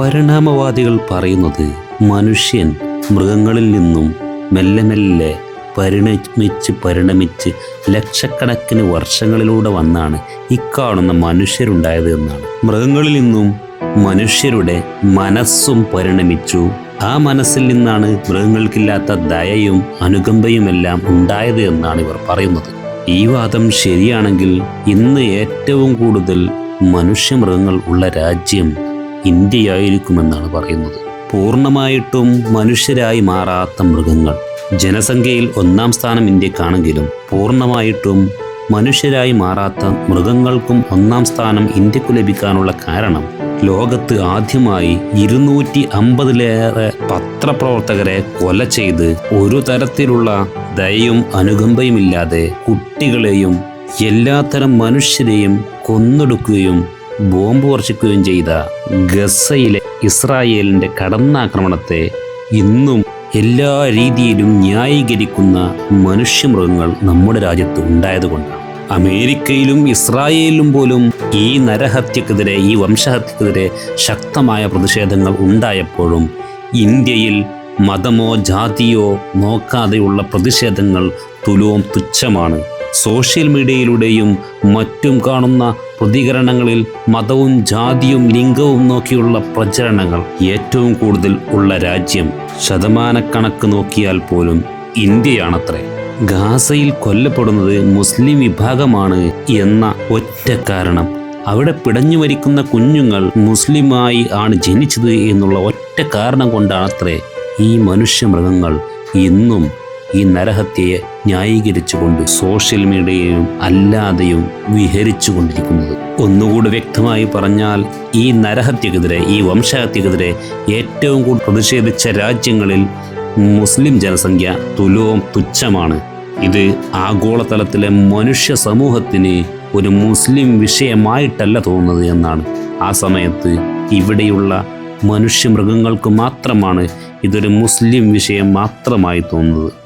പരിണാമവാദികൾ പറയുന്നത് മനുഷ്യൻ മൃഗങ്ങളിൽ നിന്നും മെല്ലെ മെല്ലെ പരിണമിച്ച് പരിണമിച്ച് ലക്ഷക്കണക്കിന് വർഷങ്ങളിലൂടെ വന്നാണ് ഇക്കാണുന്ന മനുഷ്യരുണ്ടായത് എന്നാണ്. മൃഗങ്ങളിൽ നിന്നും മനുഷ്യരുടെ മനസ്സും പരിണമിച്ചു. ആ മനസ്സിൽ നിന്നാണ് മൃഗങ്ങൾക്കില്ലാത്ത ദയയും അനുകമ്പയുമെല്ലാം ഉണ്ടായത് എന്നാണ് ഇവർ പറയുന്നത്. ഈ വാദം ശരിയാണെങ്കിൽ ഇന്ന് ഏറ്റവും കൂടുതൽ മനുഷ്യ മൃഗങ്ങൾ ഉള്ള രാജ്യം ഇന്ത്യയായിരിക്കുമെന്നാണ് പറയുന്നത്. പൂർണമായിട്ടും മനുഷ്യരായി മാറാത്ത മൃഗങ്ങൾ. ജനസംഖ്യയിൽ ഒന്നാം സ്ഥാനം ഇന്ത്യക്കാണെങ്കിലും പൂർണമായിട്ടും മനുഷ്യരായി മാറാത്ത മൃഗങ്ങൾക്കും ഒന്നാം സ്ഥാനം ഇന്ത്യയ്ക്ക് ലഭിക്കാനുള്ള കാരണം ലോകത്ത് ആദ്യമായി ഇരുന്നൂറ്റി അമ്പതിലേറെ പത്രപ്രവർത്തകരെ കൊല ചെയ്ത് ഒരു തരത്തിലുള്ള ദയയും അനുകമ്പയും ഇല്ലാതെ കുട്ടികളെയും എല്ലാത്തരം മനുഷ്യരെയും കൊന്നൊടുക്കുകയും ബോംബ് വർഷിക്കുകയും ചെയ്ത ഗസയിലെ ഇസ്രായേലിന്റെ കടന്നാക്രമണത്തെ ഇന്നും എല്ലാ രീതിയിലും ന്യായീകരിക്കുന്ന മനുഷ്യമൃഗങ്ങൾ നമ്മുടെ രാജ്യത്ത് ഉണ്ടായതുകൊണ്ടാണ്. അമേരിക്കയിലും ഇസ്രായേലിലും പോലും ഈ നരഹത്യക്കെതിരെ ഈ വംശഹത്യക്കെതിരെ ശക്തമായ പ്രതിഷേധങ്ങൾ ഉണ്ടായപ്പോഴും ഇന്ത്യയിൽ മതമോ ജാതിയോ നോക്കാതെയുള്ള പ്രതിഷേധങ്ങൾ തുലവും തുച്ഛമാണ്. സോഷ്യൽ മീഡിയയിലൂടെയും മറ്റും കാണുന്ന പ്രതികരണങ്ങളിൽ മതവും ജാതിയും ലിംഗവും നോക്കിയുള്ള പ്രചരണങ്ങൾ ഏറ്റവും കൂടുതൽ ഉള്ള രാജ്യം ശതമാനക്കണക്ക് നോക്കിയാൽ പോലും ഇന്ത്യയാണത്രേ. ഗാസയിൽ കൊല്ലപ്പെടുന്നത് മുസ്ലിം വിഭാഗമാണ് എന്ന ഒറ്റ കാരണം. അവിടെ പിടഞ്ഞു മരിക്കുന്ന കുഞ്ഞുങ്ങൾ മുസ്ലിമായി ആണ് ജനിച്ചത് എന്നുള്ള ഒറ്റ കാരണം കൊണ്ടാണത്രേ ഈ മനുഷ്യമൃഗങ്ങൾ ഇന്നും ഈ നരഹത്യയെ ന്യായീകരിച്ചുകൊണ്ട് സോഷ്യൽ മീഡിയയും അല്ലാതെയും വിഹരിച്ചു കൊണ്ടിരിക്കുന്നത് ഒന്നുകൂടി വ്യക്തമായി പറഞ്ഞാൽ ഈ നരഹത്യക്കെതിരെ ഈ വംശഹത്യക്കെതിരെ ഏറ്റവും കൂടുതൽ പ്രതിഷേധിച്ച രാജ്യങ്ങളിൽ മുസ്ലിം ജനസംഖ്യ തുലവും തുച്ഛമാണ്. ഇത് ആഗോളതലത്തിലെ മനുഷ്യ സമൂഹത്തിന് ഒരു മുസ്ലിം വിഷയമായിട്ടല്ല തോന്നുന്നത് എന്നാണ്. ആ സമയത്ത് ഇവിടെയുള്ള മനുഷ്യ മൃഗങ്ങൾക്ക് മാത്രമാണ് ഇതൊരു മുസ്ലിം വിഷയം മാത്രമായി തോന്നുന്നത്.